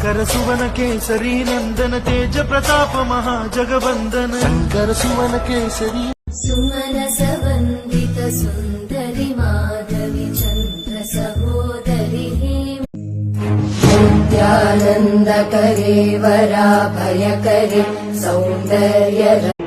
शङ्कर सुवन केसरी नन्दन तेज प्रताप महाजगवन्दन शङ्कर सुवन केसरी। सुमन सुमनसवन्दित सुन्दरि माधवि चन्द्र सहोदरि नित्यानन्दकरे वराभयकरे सौन्दर्य